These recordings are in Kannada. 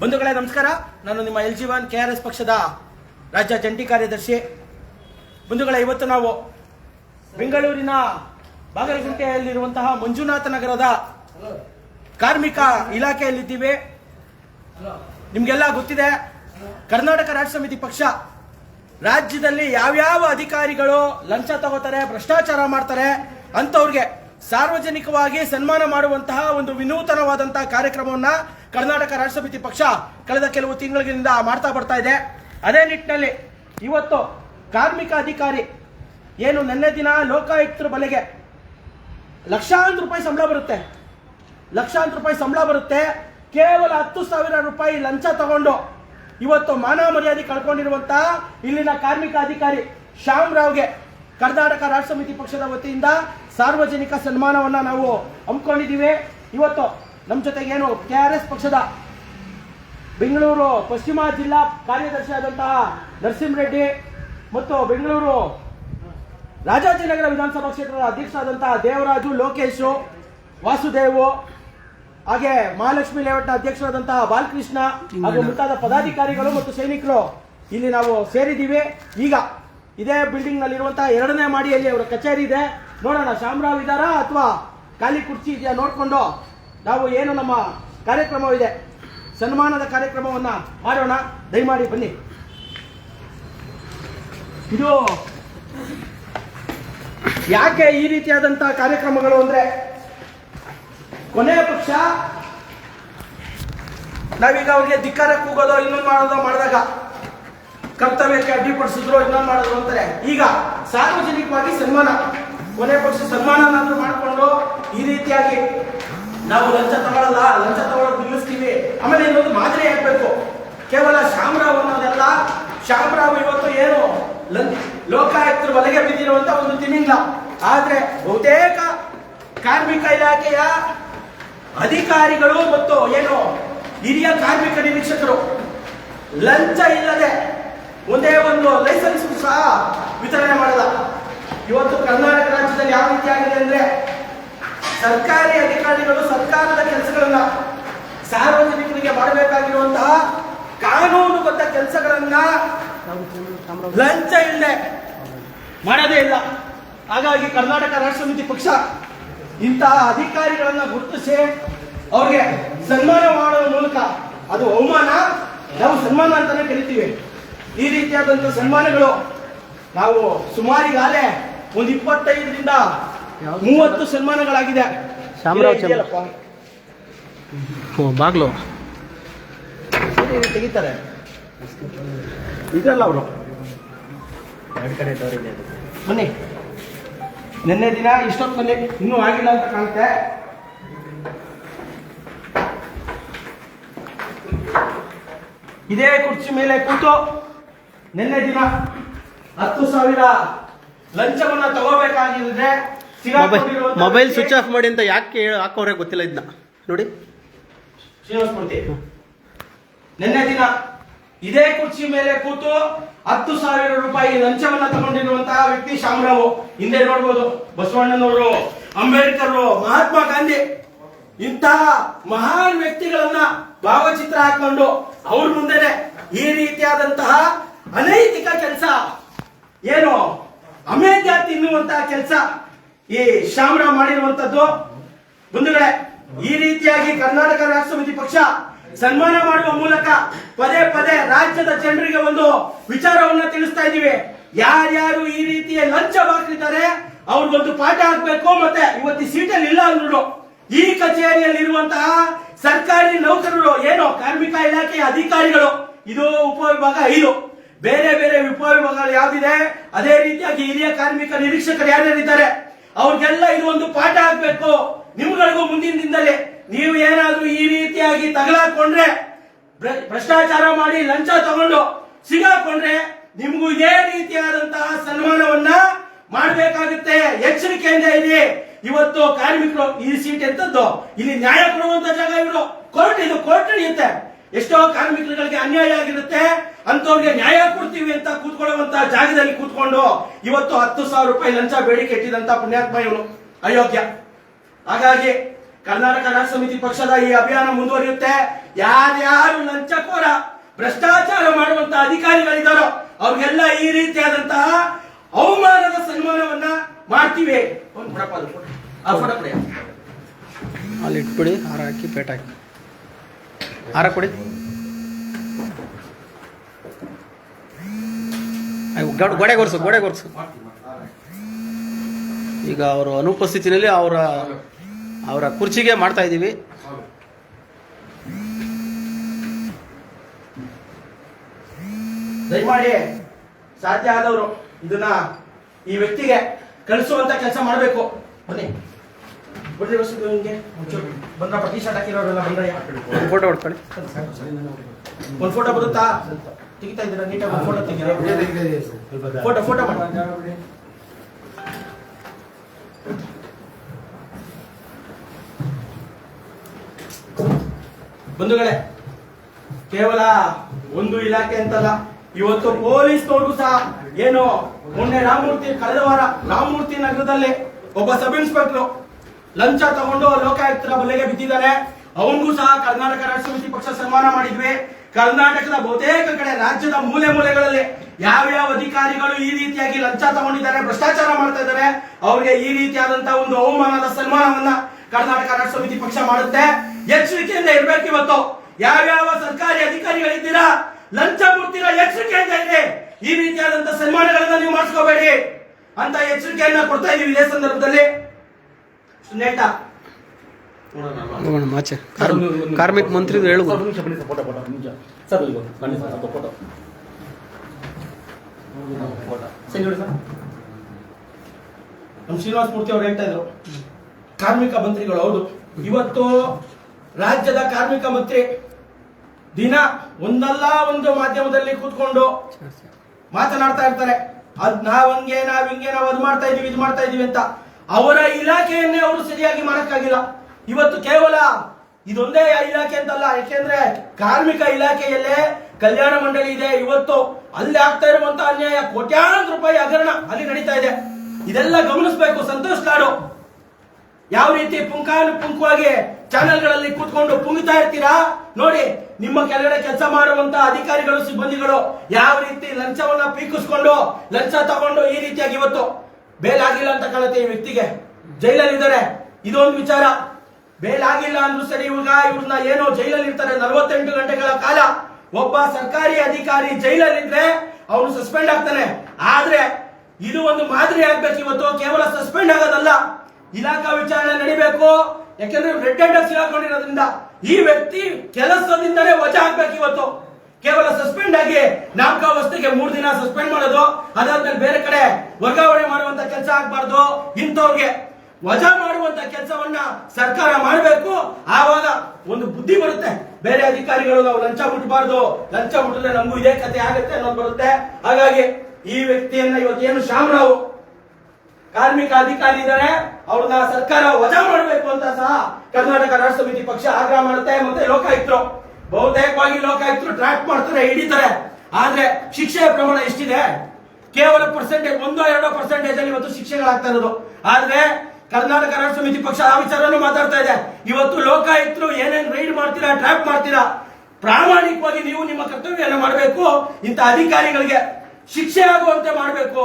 ಬಂಧುಗಳೇ, ನಮಸ್ಕಾರ. ನಾನು ನಿಮ್ಮ L G one K R S ಪಕ್ಷದ ರಾಜ್ಯ ಜಂಟಿ ಕಾರ್ಯದರ್ಶಿ. ಬಂಧುಗಳೇ, ಇವತ್ತು ನಾವು ಬೆಂಗಳೂರಿನ ಬಾಗಲಕೋಟೆಯಲ್ಲಿರುವಂತಹ ಮಂಜುನಾಥ ನಗರದ ಕಾರ್ಮಿಕ ಇಲಾಖೆಯಲ್ಲಿದ್ದೀವಿ. ನಿಮಗೆಲ್ಲ ಗೊತ್ತಿದೆ, ಕರ್ನಾಟಕ ರಾಜ್ಯ ಸಮಿತಿ ಪಕ್ಷ ರಾಜ್ಯದಲ್ಲಿ ಯಾವ್ಯಾವ ಅಧಿಕಾರಿಗಳು ಲಂಚ ತಗೋತಾರೆ, ಭ್ರಷ್ಟಾಚಾರ ಮಾಡ್ತಾರೆ ಅಂತವ್ರಿಗೆ ಸಾರ್ವಜನಿಕವಾಗಿ ಸನ್ಮಾನ ಮಾಡುವಂತಹ ಒಂದು ವಿನೂತನವಾದಂತಹ ಕಾರ್ಯಕ್ರಮವನ್ನ ಕರ್ನಾಟಕ ರಾಜ್ಯ ಸಮಿತಿ ಪಕ್ಷ ಕಳೆದ ಕೆಲವು ತಿಂಗಳಿಂದ ಮಾಡ್ತಾ ಬರ್ತಾ ಇದೆ. ಅದೇ ನಿಟ್ಟಿನಲ್ಲಿ ಇವತ್ತು ಕಾರ್ಮಿಕ ಅಧಿಕಾರಿ ಏನು ನಿನ್ನೆ ದಿನ ಲೋಕಾಯುಕ್ತರ ಬಲೆಗೆ ಲಕ್ಷಾಂತರ ರೂಪಾಯಿ ಸಂಬಳ ಬರುತ್ತೆ. ಲಕ್ಷಾಂತರ ರೂಪಾಯಿ ಸಂಬಳ ಬರುತ್ತೆ. ಕೇವಲ ಹತ್ತು ಸಾವಿರ ರೂಪಾಯಿ ಲಂಚ ತಗೊಂಡು ಇವತ್ತು ಮಾನ ಮರ್ಯಾದೆ ಕಳ್ಕೊಂಡಿರುವಂತ ಇಲ್ಲಿನ ಕಾರ್ಮಿಕ ಅಧಿಕಾರಿ ಶ್ಯಾಮ್ ರಾವ್ಗೆ ಕರ್ನಾಟಕ ರಾಜ್ಯ ಸಮಿತಿ ಪಕ್ಷದ ವತಿಯಿಂದ ಸಾರ್ವಜನಿಕ ಸನ್ಮಾನವನ್ನ ನಾವು ಹಮ್ಮಿಕೊಂಡಿದ್ದೀವಿ. ಇವತ್ತು ನಮ್ಮ ಜೊತೆಗೆ ಏನು ಕೆ ಆರ್ ಎಸ್ ಪಕ್ಷದ ಬೆಂಗಳೂರು ಪಶ್ಚಿಮ ಜಿಲ್ಲಾ ಕಾರ್ಯದರ್ಶಿ ಆದಂತಹ ನರಸಿಂಹರೆಡ್ಡಿ ಮತ್ತು ಬೆಂಗಳೂರು ರಾಜಾಜಿನಗರ ವಿಧಾನಸಭಾ ಕ್ಷೇತ್ರದ ಅಧ್ಯಕ್ಷರಾದಂತಹ ದೇವರಾಜು, ಲೋಕೇಶು, ವಾಸುದೇವು, ಹಾಗೆ ಮಹಾಲಕ್ಷ್ಮಿ ಲೇಔಟ್ನ ಅಧ್ಯಕ್ಷರಾದಂತಹ ಬಾಲಕೃಷ್ಣ ಹಾಗೂ ಮುಂತಾದ ಪದಾಧಿಕಾರಿಗಳು ಮತ್ತು ಸೈನಿಕರು ಇಲ್ಲಿ ನಾವು ಸೇರಿದ್ದೀವಿ. ಈಗ ಇದೇ ಬಿಲ್ಡಿಂಗ್ ನಲ್ಲಿರುವಂತಹ ಎರಡನೇ ಮಾಡಿಯಲ್ಲಿ ಅವರ ಕಚೇರಿ ಇದೆ. ನೋಡೋಣ, ಶಾಮರಾವ್ ಇದಾರಾ ಅಥವಾ ಖಾಲಿ ಕುರ್ಚಿ ಇದೆಯಾ ನೋಡಿಕೊಂಡು ನಾವು ಏನು ನಮ್ಮ ಕಾರ್ಯಕ್ರಮವಿದೆ, ಸನ್ಮಾನದ ಕಾರ್ಯಕ್ರಮವನ್ನ ಮಾಡೋಣ. ದಯಮಾಡಿ ಬನ್ನಿ. ಇದು ಯಾಕೆ ಈ ರೀತಿಯಾದಂಥ ಕಾರ್ಯಕ್ರಮಗಳು ಅಂದ್ರೆ, ಕೊನೆಯ ಪಕ್ಷ ನಾವೀಗ ಅವ್ರಿಗೆ ಧಿಕ್ಕಾರ ಕೂಗೋದು ಇನ್ನೊಂದು ಮಾಡೋದು ಮಾಡಿದಾಗ ಕರ್ತವ್ಯಕ್ಕೆ ಅಡ್ಡಿಪಡಿಸಿದ್ರು ಇನ್ನೊಂದು ಮಾಡಿದ್ರು ಅಂತಾರೆ. ಈಗ ಸಾರ್ವಜನಿಕವಾಗಿ ಸನ್ಮಾನ ಕೊನೆ ಪಕ್ಷ ಸನ್ಮಾನನಾದರೂ ಮಾಡಿಕೊಂಡು ಈ ರೀತಿಯಾಗಿ ನಾವು ಲಂಚ ತಗೊಳ್ಳಲ್ಲ ಲಂಚ ತಗೊಳ್ಳೋದು ನಿಲ್ಲಿಸ್ತೀವಿ. ಆಮೇಲೆ ಇನ್ನೊಂದು ಮಾದರಿ ಆಗ್ಬೇಕು. ಕೇವಲ ಶಾಮರಾವ್ ಅನ್ನೋದೆಲ್ಲ ಶಾಮರಾವ್ ಇವತ್ತು ಏನು ಲೋಕಾಯುಕ್ತರ ಬಲೆಗೆ ಬಿದ್ದಿರುವಂತ ಒಂದು ತಿಮಿಂಗ್ಲ ಆದ್ರೆ ಬಹುತೇಕ ಕಾರ್ಮಿಕ ಇಲಾಖೆಯ ಅಧಿಕಾರಿಗಳು ಮತ್ತು ಏನು ಹಿರಿಯ ಕಾರ್ಮಿಕ ನಿರೀಕ್ಷಕರು ಲಂಚ ಇಲ್ಲದೆ ಒಂದೇ ಒಂದು ಲೈಸೆನ್ಸ್ ಸಹ ವಿತರಣೆ ಮಾಡಲ್ಲ. ಇವತ್ತು ಕರ್ನಾಟಕ ರಾಜ್ಯದಲ್ಲಿ ಯಾವ ರೀತಿ ಆಗಿದೆ ಅಂದ್ರೆ ಸರ್ಕಾರಿ ಅಧಿಕಾರಿಗಳು ಸರ್ಕಾರದ ಕೆಲಸಗಳನ್ನ ಸಾರ್ವಜನಿಕರಿಗೆ ಮಾಡಬೇಕಾಗಿರುವಂತಹ ಕಾನೂನುಬದ್ಧ ಕೆಲಸಗಳನ್ನ ಲಂಚ ಇಲ್ಲದೆ ಮಾಡೋದೇ ಇಲ್ಲ. ಹಾಗಾಗಿ ಕರ್ನಾಟಕ ರಾಷ್ಟ್ರ ಸಮಿತಿ ಪಕ್ಷ ಇಂತಹ ಅಧಿಕಾರಿಗಳನ್ನ ಗುರುತಿಸಿ ಅವ್ರಿಗೆ ಸನ್ಮಾನ ಮಾಡುವ ಮೂಲಕ ಅದು ಅವಮಾನ, ನಾವು ಸನ್ಮಾನ ಅಂತಾನೆ ಕರಿತೀವಿ. ಈ ರೀತಿಯಾದಂತ ಸನ್ಮಾನಗಳು ನಾವು ಸುಮಾರಿಗಾಲೇ ಒಂದು ಇಪ್ಪತ್ತೈದರಿಂದ ಮೂವತ್ತು ಸನ್ಮಾನಗಳಾಗಿದೆ. ಶಾಮರಾವ್ ಬಾಗ್ಲು. ತೆಗಿತಾರೆ? ಇದಲ್ಲ ಅವರು. ಎರಡು ಕಡೆ ತೋರಿದೆ ಬನ್ನಿ. ನಿನ್ನೆ ದಿನ ಇಷ್ಟೊತ್ತು ಬನ್ನಿ ಇನ್ನೂ ಆಗಿಲ್ಲ ಅಂತ ಕಾಣುತ್ತೆ. ಇದೇ ಕುರ್ಚಿ ಮೇಲೆ ಕೂತು ನಿನ್ನೆ ದಿನ ಹತ್ತು ಸಾವಿರ ಲಂಚವನ್ನ ತಗೋಬೇಕಾಗಿದ್ರೆ ಮೊಬೈಲ್ ಮೊಬೈಲ್ ಸ್ವಿಚ್ ಆಫ್ ಮಾಡಿ ಅಂತ ಯಾಕೆ ಹಾಕೋರೆ ಗೊತ್ತಿಲ್ಲ ಇದನ್ನ ನೋಡಿ. ನಿನ್ನೆ ದಿನ ಇದೇ ಕುರ್ಚಿ ಮೇಲೆ ಕೂತು ಹತ್ತು ಸಾವಿರ ರೂಪಾಯಿ ಲಂಚವನ್ನ ತಗೊಂಡಿರುವಂತಹ ವ್ಯಕ್ತಿ ಶಾಮರಾವ್. ಹಿಂದೆ ನೋಡ್ಬೋದು ಬಸವಣ್ಣನವರು ಅಂಬೇಡ್ಕರ್ ಮಹಾತ್ಮ ಗಾಂಧಿ. ಇಂತಹ ಮಹಾನ್ ವ್ಯಕ್ತಿಗಳನ್ನ ಭಾವಚಿತ್ರ ಹಾಕೊಂಡು ಅವ್ರ ಮುಂದೆನೆ ಈ ರೀತಿಯಾದಂತಹ ಅನೈತಿಕ ಕೆಲಸ. ಏನು? ಅಮೇಧ್ಯ ತಿನ್ನುವಂತಹ ಕೆಲಸ. ಈ ಶಾಮರಾವ್ ಮಾಡಿರುವಂತದ್ದು ಬಂಧುಗಳೇ, ಈ ರೀತಿಯಾಗಿ ಕರ್ನಾಟಕ ರಾಷ್ಟ್ರ ಸಮಿತಿ ಪಕ್ಷ ಸನ್ಮಾನ ಮಾಡುವ ಮೂಲಕ ಪದೇ ಪದೇ ರಾಜ್ಯದ ಜನರಿಗೆ ಒಂದು ವಿಚಾರವನ್ನ ತಿಳಿಸ್ತಾ ಇದ್ದೀವಿ. ಯಾರ್ಯಾರು ಈ ರೀತಿಯ ಲಂಚ ಬಾಕಿದ್ದಾರೆ ಅವ್ರಿಗೊಂದು ಪಾಠ ಹಾಕ್ಬೇಕು ಮತ್ತೆ ಇವತ್ತು ಸೀಟಲ್ಲಿ ಇಲ್ಲ ಅಂದ್ರು ಈ ಕಚೇರಿಯಲ್ಲಿ ಇರುವಂತಹ ಸರ್ಕಾರಿ ನೌಕರರು ಏನು, ಕಾರ್ಮಿಕ ಇಲಾಖೆಯ ಅಧಿಕಾರಿಗಳು, ಇದು ಉಪವಿಭಾಗ ಐದು. ಬೇರೆ ಬೇರೆ ಉಪವಿಭಾಗಗಳು ಯಾವ್ದಿದೆ, ಅದೇ ರೀತಿಯಾಗಿ ಹಿರಿಯ ಕಾರ್ಮಿಕ ನಿರೀಕ್ಷಕರು ಯಾರ್ಯಾರಿದ್ದಾರೆ? ಅವ್ರಿಗೆಲ್ಲ ಇದು ಒಂದು ಪಾಠ ಆಗ್ಬೇಕು. ನಿಮ್ಗಳಿಗೂ ಮುಂದಿನ ದಿನದಲ್ಲಿ ನೀವು ಏನಾದ್ರೂ ಈ ರೀತಿಯಾಗಿ ತಗಲಾಕೊಂಡ್ರೆ ಭ್ರಷ್ಟಾಚಾರ ಮಾಡಿ ಲಂಚ ತಗೊಂಡು ಸಿಗಾಕೊಂಡ್ರೆ ನಿಮ್ಗೂ ಇದೇ ರೀತಿಯಾದಂತಹ ಸನ್ಮಾನವನ್ನ ಮಾಡಬೇಕಾಗುತ್ತೆ. ಎಚ್ಚರಿಕೆಯಿಂದ ಇಲ್ಲಿ ಇವತ್ತು ಕಾರ್ಮಿಕರು ಈ ಸೀಟ್ ಎಂತದ್ದು ಇಲ್ಲಿ ನ್ಯಾಯ ಕೊಡುವಂತ ಜಾಗ ಇವರು. ಕೋರ್ಟ್, ಇದು ಕೋರ್ಟ್ ನಡೆಯುತ್ತೆ. ಎಷ್ಟೋ ಕಾರ್ಮಿಕರುಗಳಿಗೆ ಅನ್ಯಾಯ ಆಗಿರುತ್ತೆ ಅಂತವ್ರಿಗೆ ನ್ಯಾಯ ಕೊಡ್ತೀವಿ ಅಂತ ಕೂತ್ಕೊಳ್ಳುವಂತ ಜಾಗದಲ್ಲಿ ಕೂತ್ಕೊಂಡು ಇವತ್ತು ಹತ್ತು ಸಾವಿರ ರೂಪಾಯಿ ಲಂಚ ಬೇಡಿಕೆ ಇಟ್ಟಿದಂತ ಪುಣ್ಯಾತ್ಮ ಇವನು. ಅಯೋಗ್ಯ. ಹಾಗಾಗಿ ಕರ್ನಾಟಕ ರಾಷ್ಟ್ರ ಸಮಿತಿ ಪಕ್ಷದ ಈ ಅಭಿಯಾನ ಮುಂದುವರಿಯುತ್ತೆ. ಯಾರ್ಯಾರು ಲಂಚಕೋರ, ಭ್ರಷ್ಟಾಚಾರ ಮಾಡುವಂತ ಅಧಿಕಾರಿಗಳಿದ್ದಾರೋ, ಅವ್ರಿಗೆಲ್ಲ ಈ ರೀತಿಯಾದಂತಹ ಅವಮಾನದ ಸನ್ಮಾನವನ್ನ ಮಾಡ್ತೀವಿ. ಒಂದು ಅಲ್ಲಿ ಇಟ್ಬಿಡಿ, ಹಾರ ಹಾಕಿ ಪೇಟ ಹಾಕಿ. ಹಾರ ಕೊಡಿ. ಗೋಡೆ ಗೊರ್ಸು ಗೋಡೆ ಗೊರ್ಸು. ಈಗ ಅವರ ಅನುಪಸ್ಥಿತಿನಲ್ಲಿ ಅವರ ಅವರ ಕುರ್ಚಿಗೆ ಮಾಡ್ತಾ ಇದ್ದೀವಿ. ದಯಮಾಡಿ ಸಾಧ್ಯ ಆದವರು ಇದನ್ನ ಈ ವ್ಯಕ್ತಿಗೆ ಕಳಿಸುವಂತ ಕೆಲಸ ಮಾಡಬೇಕು. ಬನ್ನಿ. ವಸಂತ ನಿಮ್ಗೆ ಬಂದ್ರಪ್ಪ ಟೀ ಶರ್ಟ್ ಹಾಕಿರೋರೆಲ್ಲ ಬಂದ್ರಯ್ಯ ಫೋಟೋ ಹೊಡ್ಕೊಳ್ಳಿ. ಒಂದು ಫೋಟೋ ಬರುತ್ತಾ? ತೆಗಿತಾ ಇದ್ದೀರಾ? ನೀಟಾಗಿ ಒಂದು ಫೋಟೋ ತೆಗಿರೋ? ಫೋಟೋ ಫೋಟೋ ಮಾಡಿ. ಬಂಧುಗಳೇ ಕೇವಲ ಒಂದು ಇಲಾಖೆ ಅಂತಲ್ಲ ಇವತ್ತು ಪೊಲೀಸ್ ನೋಡು ಸಹ ಏನು ಮೊನ್ನೆ ರಾಮಮೂರ್ತಿ ಕಳೆದ ವಾರ ರಾಮಮೂರ್ತಿ ನಗರದಲ್ಲಿ ಒಬ್ಬ ಸಬ್ ಇನ್ಸ್ಪೆಕ್ಟರ್ ಲಂಚ ತಗೊಂಡು ಲೋಕಾಯುಕ್ತರ ಬಲೆಗೆ ಬಿದ್ದಿದ್ದಾರೆ. ಅವನಿಗೂ ಸಹ ಕರ್ನಾಟಕ ರಾಜ್ಯ ಸಮಿತಿ ಪಕ್ಷ ಸನ್ಮಾನ ಮಾಡಿದ್ವಿ. ಕರ್ನಾಟಕದ ಬಹುತೇಕ ಕಡೆ ರಾಜ್ಯದ ಮೂಲೆ ಮೂಲೆಗಳಲ್ಲಿ ಯಾವ ಅಧಿಕಾರಿಗಳು ಈ ರೀತಿಯಾಗಿ ಲಂಚ ತಗೊಂಡಿದ್ದಾರೆ, ಭ್ರಷ್ಟಾಚಾರ ಮಾಡ್ತಾ ಇದ್ದಾರೆ, ಅವರಿಗೆ ಈ ರೀತಿಯಾದಂತಹ ಒಂದು ಅವಮಾನದ ಸನ್ಮಾನವನ್ನ ಕರ್ನಾಟಕ ರಾಜ್ಯ ಸಮಿತಿ ಪಕ್ಷ ಮಾಡುತ್ತೆ. ಎಚ್ಚರಿಕೆಯಿಂದ ಇರಬೇಕು ಇವತ್ತು. ಯಾವ್ಯಾವ ಸರ್ಕಾರಿ ಅಧಿಕಾರಿಗಳಿದ್ದೀರಾ, ಲಂಚ ಕೊಡ್ತೀರಾ, ಎಚ್ಚರಿಕೆಯಿಂದ ಇದೆ ಈ ರೀತಿಯಾದಂತ ಸನ್ಮಾನಗಳನ್ನ ನೀವು ಮಾಡಿಸ್ಕೋಬೇಡಿ ಅಂತ ಎಚ್ಚರಿಕೆಯನ್ನ ಕೊಡ್ತಾ ಇದೀವಿ ಇದೇ ಸಂದರ್ಭದಲ್ಲಿ. ಹೋಗೋಣ ಆಚೆ. ಕಾರ್ಮಿಕ ಮಂತ್ರಿ ಮಂತ್ರಿದು ನಮ್ಮ ಶ್ರೀನಿವಾಸ ಮೂರ್ತಿ ಅವ್ರು ಹೇಳ್ತಾ ಇದ್ರು. ಕಾರ್ಮಿಕ ಮಂತ್ರಿಗಳು ಹೌದು. ಇವತ್ತು ರಾಜ್ಯದ ಕಾರ್ಮಿಕ ಮಂತ್ರಿ ದಿನ ಒಂದಲ್ಲ ಒಂದು ಮಾಧ್ಯಮದಲ್ಲಿ ಕೂತ್ಕೊಂಡು ಮಾತನಾಡ್ತಾ ಇರ್ತಾರೆ. ಅದ್ ನಾವ್ ಹಂಗೆ ನಾವ್ ಹಿಂಗೆ ನಾವ್ ಅದ್ ಮಾಡ್ತಾ ಇದೀವಿ ಇದು ಮಾಡ್ತಾ ಇದೀವಿ ಅಂತ. ಅವರ ಇಲಾಖೆಯನ್ನೇ ಅವರು ಸರಿಯಾಗಿ ಮಾಡಕ್ಕಾಗಿಲ್ಲ. ಇವತ್ತು ಕೇವಲ ಇದೊಂದೇ ಇಲಾಖೆ ಅಂತಲ್ಲ, ಯಾಕೆಂದ್ರೆ ಕಾರ್ಮಿಕ ಇಲಾಖೆಯಲ್ಲೇ ಕಲ್ಯಾಣ ಮಂಡಳಿ ಇದೆ. ಇವತ್ತು ಅಲ್ಲಿ ಆಗ್ತಾ ಇರುವಂತಹ ಅನ್ಯಾಯ ಕೋಟ್ಯಾಂತರ ರೂಪಾಯಿ ಹಗರಣ ಅಲ್ಲಿ ನಡೀತಾ ಇದೆ. ಇದೆಲ್ಲ ಗಮನಿಸಬೇಕು. ಸಂತೋಷ್ ಕಾಡು ಯಾವ ರೀತಿ ಪುಂಖಾನುಪುಂಖವಾಗಿ ಚಾನೆಲ್ಗಳಲ್ಲಿ ಕೂತ್ಕೊಂಡು ಪುಂಗ್ತಾ ಇರ್ತೀರಾ? ನೋಡಿ, ನಿಮ್ಮ ಕೆಳಗಡೆ ಕೆಲಸ ಮಾಡುವಂತ ಅಧಿಕಾರಿಗಳು, ಸಿಬ್ಬಂದಿಗಳು ಯಾವ ರೀತಿ ಲಂಚವನ್ನ ಪೀಕಿಸ್ಕೊಂಡು ಲಂಚ ತಗೊಂಡು ಈ ರೀತಿಯಾಗಿ ಇವತ್ತು ಬೇಲಾಗಿಲ್ಲ ಅಂತ ಕಾಣುತ್ತೆ ಈ ವ್ಯಕ್ತಿಗೆ. ಜೈಲಲ್ಲಿ ಇದ್ದಾರೆ ಇದೊಂದು ವಿಚಾರ. ಬೇಲಾಗಿಲ್ಲ ಅಂದ್ರೂ ಸರಿ ಇವಾಗ ಇವ್ರನ್ನ ಏನೋ ಜೈಲಲ್ಲಿ ಇರ್ತಾರೆ ನಲವತ್ತೆಂಟು ಗಂಟೆಗಳ ಕಾಲ. ಒಬ್ಬ ಸರ್ಕಾರಿ ಅಧಿಕಾರಿ ಜೈಲಲ್ಲಿದ್ರೆ ಅವನು ಸಸ್ಪೆಂಡ್ ಆಗ್ತಾನೆ. ಆದ್ರೆ ಇದು ಒಂದು ಮಾದರಿ ಆಗ್ಬೇಕು ಇವತ್ತು. ಕೇವಲ ಸಸ್ಪೆಂಡ್ ಆಗೋದಲ್ಲ. ಇಲಾಖಾ ವಿಚಾರಣೆ ನಡಿಬೇಕು. ಯಾಕೆಂದ್ರೆ ರೆಡ್ ಅಂಡರ್ಸ್ ಸಿಗಾಕೊಂಡಿರೋದ್ರಿಂದ ಈ ವ್ಯಕ್ತಿ ಕೆಲಸದಿಂದಲೇ ವಜಾ ಆಗ್ಬೇಕು ಇವತ್ತು. ಆಗಿ ನಾಮಕಾವಸ್ಥೆಗೆ ಮೂರು ದಿನ ಸಸ್ಪೆಂಡ್ ಮಾಡೋದು, ಅದಾದ್ಮೇಲೆ ಬೇರೆ ಕಡೆ ವರ್ಗಾವಣೆ ಮಾಡುವಂತ ಕೆಲಸ ಆಗ್ಬಾರ್ದು. ಇಂಥವ್ರಿಗೆ ವಜಾ ಮಾಡುವಂತ ಕೆಲಸವನ್ನ ಸರ್ಕಾರ ಮಾಡಬೇಕು. ಆವಾಗ ಒಂದು ಬುದ್ಧಿ ಬರುತ್ತೆ. ಬೇರೆ ಅಧಿಕಾರಿಗಳು ನಾವು ಲಂಚ ಮುಟ್ಟಬಾರ್ದು ಲಂಚ ಮುಟ್ಟಿದ್ರೆ ನಮಗೂ ಇದೇ ಕತೆ ಆಗುತ್ತೆ ಅನ್ನೋದು ಬರುತ್ತೆ. ಹಾಗಾಗಿ ಈ ವ್ಯಕ್ತಿಯನ್ನ ಇವತ್ತೇನು ಶ್ಯಾಮರಾವ್ ಕಾರ್ಮಿಕ ಅಧಿಕಾರಿ ಇದ್ದಾರೆ ಅವ್ರನ್ನ ಸರ್ಕಾರ ವಜಾ ಮಾಡಬೇಕು ಅಂತ ಸಹ ಕರ್ನಾಟಕ ರಾಷ್ಟ್ರ ಸಮಿತಿ ಪಕ್ಷ ಆಗ್ರಹ ಮಾಡುತ್ತೆ. ಮತ್ತೆ ಲೋಕಾಯುಕ್ತರು. ಬಹುತೇಕವಾಗಿ ಲೋಕಾಯುಕ್ತರು ಟ್ರ್ಯಾಕ್ ಮಾಡ್ತಾರೆ, ಹಿಡಿತಾರೆ. ಆದ್ರೆ ಶಿಕ್ಷೆಯ ಪ್ರಮಾಣ ಎಷ್ಟಿದೆ? ಕೇವಲ ಪರ್ಸೆಂಟೇಜ್ ಒಂದೋ ಎರಡೋ ಪರ್ಸೆಂಟೇಜ್ ಅಲ್ಲಿ ಇವತ್ತು ಶಿಕ್ಷೆಗಳಾಗ್ತಾ ಇರೋದು. ಆದ್ರೆ ಕರ್ನಾಟಕ ರಾಷ್ಟ್ರ ಸಮಿತಿ ಪಕ್ಷ ಆ ವಿಚಾರನೂ ಮಾತಾಡ್ತಾ ಇದೆ. ಇವತ್ತು ಲೋಕಾಯುಕ್ತರು ಏನೇನ್ ರೈಡ್ ಮಾಡ್ತೀರಾ ಟ್ರ್ಯಾಪ್ ಮಾಡ್ತೀರಾ, ಪ್ರಾಮಾಣಿಕವಾಗಿ ನೀವು ನಿಮ್ಮ ಕರ್ತವ್ಯವನ್ನು ಮಾಡಬೇಕು, ಇಂಥ ಅಧಿಕಾರಿಗಳಿಗೆ ಶಿಕ್ಷೆ ಆಗುವಂತೆ ಮಾಡಬೇಕು.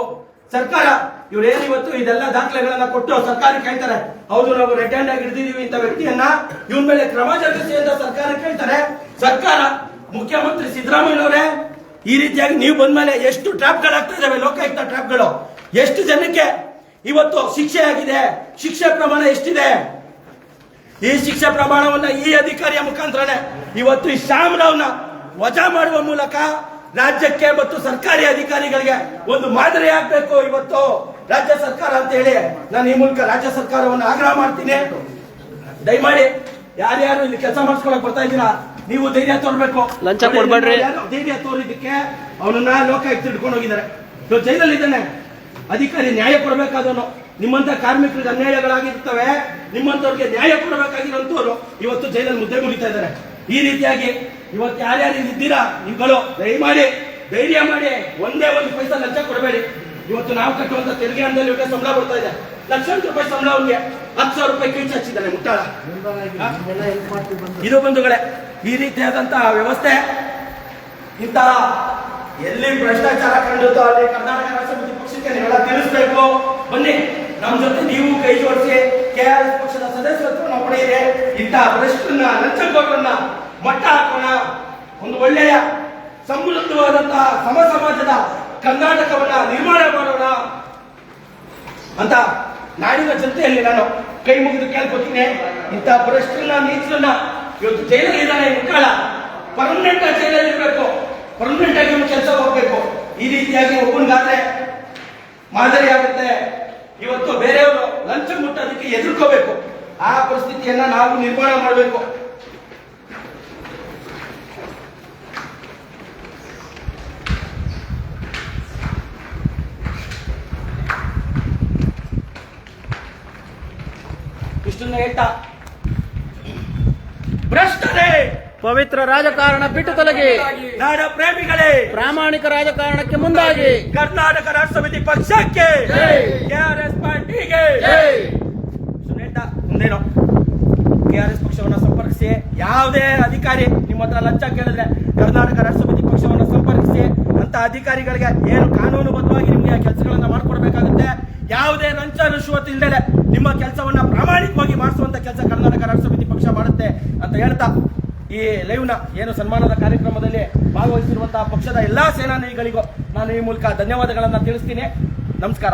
ಸರ್ಕಾರ, ಇವ್ರೇನು ಇವತ್ತು ಇದೆಲ್ಲ ದಾಖಲೆಗಳನ್ನ ಕೊಟ್ಟು ಸರ್ಕಾರ ಕೇಳ್ತಾರೆ. ಹೌದು, ನಾವು ರೆಡ್ ಹ್ಯಾಂಡ್ ಆಗಿ ಹಿಡಿದಿದೀವಿ ಇಂಥ ವ್ಯಕ್ತಿಯನ್ನ, ಇವನ್ ಮೇಲೆ ಕ್ರಮ ಜರುಗಿಸಿ ಅಂತ ಸರ್ಕಾರ ಕೇಳ್ತಾರೆ. ಸರ್ಕಾರ, ಮುಖ್ಯಮಂತ್ರಿ ಸಿದ್ದರಾಮಯ್ಯನವರೇ, ಈ ರೀತಿಯಾಗಿ ನೀವು ಬಂದ್ಮೇಲೆ ಎಷ್ಟು ಟ್ರಾಪ್ಗಳಾಗ್ತಾ ಇದಾವೆ, ಲೋಕಾಯುಕ್ತ ಟ್ರಾಪ್ಗಳು ಎಷ್ಟು ಜನಕ್ಕೆ ಇವತ್ತು ಶಿಕ್ಷೆ ಆಗಿದೆ? ಶಿಕ್ಷೆ ಪ್ರಮಾಣ ಎಷ್ಟಿದೆ? ಈ ಶಿಕ್ಷೆ ಪ್ರಮಾಣವನ್ನ ಈ ಅಧಿಕಾರಿಯ ಮುಖಾಂತರನೇ ಇವತ್ತು ಈ ಶ್ಯಾಮರಾವ್ನ ವಜಾ ಮಾಡುವ ಮೂಲಕ ರಾಜ್ಯಕ್ಕೆ ಮತ್ತು ಸರ್ಕಾರಿ ಅಧಿಕಾರಿಗಳಿಗೆ ಒಂದು ಮಾದರಿ ಆಗ್ಬೇಕು ಇವತ್ತು. ರಾಜ್ಯ ಸರ್ಕಾರ ಅಂತ ಹೇಳಿ ನಾನು ಈ ಮೂಲಕ ರಾಜ್ಯ ಸರ್ಕಾರವನ್ನು ಆಗ್ರಹ ಮಾಡ್ತೀನಿ. ದಯಮಾಡಿ ಯಾರ್ಯಾರು ಇಲ್ಲಿ ಕೆಲಸ ಮಾಡಿಸ್ಕೊಳಕ್ ಬರ್ತಾ ಇದ್ದೀರಾ? ನೀವು ಧೈರ್ಯ ತೋರ್ಬೇಕು. ಲಂಚ ಕೊಡ್ಬೇಡ್ರಿ. ಧೈರ್ಯ ತೋರಿದಕ್ಕೆ ಅವನನ್ನ ಲೋಕಾಯುಕ್ತ ಇಟ್ಕೊಂಡು ಹೋಗಿದ್ದಾರೆ. ಇವ್ ಜೈಲಲ್ಲಿ ಇದ್ದಾನೆ ಅಧಿಕಾರಿ ನ್ಯಾಯ ಕೊಡಬೇಕಾದವನು. ನಿಮ್ಮಂತ ಕಾರ್ಮಿಕರಿಗೆ ಅನ್ಯಾಯಗಳಾಗಿರ್ತವೆ. ನಿಮ್ಮಂತವ್ರಿಗೆ ನ್ಯಾಯ ಕೊಡಬೇಕಾಗಿರೋಂಥವ್ರು ಇವತ್ತು ಜೈಲಲ್ಲಿ ಮುದ್ದೆ ಮುರಿತಾ ಇದ್ದಾರೆ. ಈ ರೀತಿಯಾಗಿ ಇವತ್ತು ಯಾರ್ಯಾರು ಇದ್ದೀರಾ ನೀವುಗಳು ದಯಮಾಡಿ ಧೈರ್ಯ ಮಾಡಿ ಒಂದೇ ಒಂದು ಪೈಸಾ ಲಂಚ ಕೊಡಬೇಡಿ. ಇವತ್ತು ನಾವು ಕಟ್ಟುವಂತ ತೆರಿಗೆ ಹಣದಲ್ಲಿ ಸಂಬಳ ಬರ್ತಾ ಇದೆ. ಲಕ್ಷಾಂತರ ರೂಪಾಯಿ ಸಂಬಳ ಅವನಿಗೆ ಹತ್ತು ಸಾವಿರ ರೂಪಾಯಿ ಕಿಂಚ ಹಚ್ಚಿದ್ದಾನೆ ಮುಟ್ಟಾಳ. ಇದು ಬಂಧುಗಳೇ ಈ ರೀತಿಯಾದಂತಹ ವ್ಯವಸ್ಥೆ ಇಂತಹ ಎಲ್ಲಿ ಭ್ರಷ್ಟಾಚಾರ ಕಂಡುತ್ತೋ ಅಲ್ಲಿ ಕರ್ನಾಟಕ ರಾಜ್ಯ ಸಮಿತಿ ಪಕ್ಷಕ್ಕೆ ನೀವೆಲ್ಲ ತಿಳಿಸ್ಬೇಕು. ಬನ್ನಿ ನಮ್ಮ ಜೊತೆ ನೀವು ಕೈ ಜೋಡಿಸಿ ಕೆ ಆರ್ ಎಸ್ ಪಕ್ಷದ ಸದಸ್ಯತ್ವವನ್ನು ಪಡೆಯಿರಿ ಇಂತಹ ಭ್ರಷ್ಟರನ್ನ ಲಂಚಕೋರರನ್ನ ಮಟ್ಟ ಹಾಕೋಣ. ಒಂದು ಒಳ್ಳೆಯ ಸಮೃದ್ಧವಾದಂತಹ ಸಮ ಸಮಾಜದ ಕರ್ನಾಟಕವನ್ನ ನಿರ್ಮಾಣ ಮಾಡೋಣ ಅಂತ ನಾಡಿನ ಜನತೆಯಲ್ಲಿ ನಾನು ಕೈ ಮುಗಿದು ಕೇಳ್ಕೊತೀನಿ. ಇಂಥ ಭ್ರಷ್ಟರನ್ನ ನೀಚರನ್ನ ಇವತ್ತು ಜೈಲಲ್ಲಿ ಇದ್ದಾನೆ ಮುಕ್ಕಾಳ. ಪರ್ಮನೆಂಟ್ ಆಗಿ ಜೈಲಲ್ಲಿ ಇರಬೇಕು. ಪರ್ಮನೆಂಟ್ ಆಗಿ ಕೆಲಸ ಹೋಗ್ಬೇಕು. ಈ ರೀತಿಯಾಗಿ ಒಬ್ಬನಿಗಾದ್ರೆ ಮಾದರಿ ಆಗುತ್ತೆ. ಇವತ್ತು ಬೇರೆಯವರು ಲಂಚ ಮುಟ್ಟೋದಕ್ಕೆ ಎದುರ್ಕೋಬೇಕು. ಆ ಪರಿಸ್ಥಿತಿಯನ್ನ ನಾವು ನಿರ್ಮಾಣ ಮಾಡಬೇಕು. ಹೇಳ್ತಾ ಭ್ರಷ್ಟರೇ! ಪವಿತ್ರ ರಾಜಕಾರಣ ಬಿಟ್ಟು ತೊಲಗಿ. ನಾಡ ಪ್ರೇಮಿಗಳೇ! ಪ್ರಾಮಾಣಿಕ ರಾಜಕಾರಣಕ್ಕೆ ಮುಂದಾಗಿ. ಕರ್ನಾಟಕ ರಾಷ್ಟ್ರ ಸಮಿತಿ ಪಕ್ಷಕ್ಕೆ. ಕೆಆರ್ಎಸ್ ಪಾರ್ಟಿಗೆ. ಸುನೇಟ ಮುಂದೇನು ಕೆಆರ್ಎಸ್ ಪಕ್ಷವನ್ನು ಸಂಪರ್ಕಿಸಿ. ಯಾವುದೇ ಅಧಿಕಾರಿ ನಿಮ್ಮ ಹತ್ರ ಲಂಚ ಕೇಳಿದ್ರೆ ಕರ್ನಾಟಕ ರಾಷ್ಟ್ರ ಸಮಿತಿ ಪಕ್ಷವನ್ನು ಸಂಪರ್ಕಿಸಿ. ಅಂತ ಅಧಿಕಾರಿಗಳಿಗೆ ಏನು ಕಾನೂನುಬದ್ಧವಾಗಿ ನಿಮಗೆ ಕೆಲಸಗಳನ್ನ ಮಾಡ್ಕೊಡ್ಬೇಕಾಗುತ್ತೆ. ಯಾವುದೇ ಲಂಚ ರುಶ್ವತ್ ಇಲ್ಲದೆ ನಿಮ್ಮ ಕೆಲಸವನ್ನ ಪ್ರಾಮಾಣಿಕವಾಗಿ ಮಾಡಿಸುವಂತ ಕೆಲಸ ಕರ್ನಾಟಕ ರಾಷ್ಟ್ರ ಸಮಿತಿ ಪಕ್ಷ ಮಾಡುತ್ತೆ ಅಂತ ಹೇಳ್ತಾ ಈ ಲೈವ್ನ ಏನು ಸನ್ಮಾನದ ಕಾರ್ಯಕ್ರಮದಲ್ಲಿ ಭಾಗವಹಿಸಿರುವಂತಹ ಪಕ್ಷದ ಎಲ್ಲಾ ಸೇನಾನಿಗಳಿಗೂ ನಾನು ಈ ಮೂಲಕ ಧನ್ಯವಾದಗಳನ್ನು ತಿಳಿಸ್ತೀನಿ. ನಮಸ್ಕಾರ.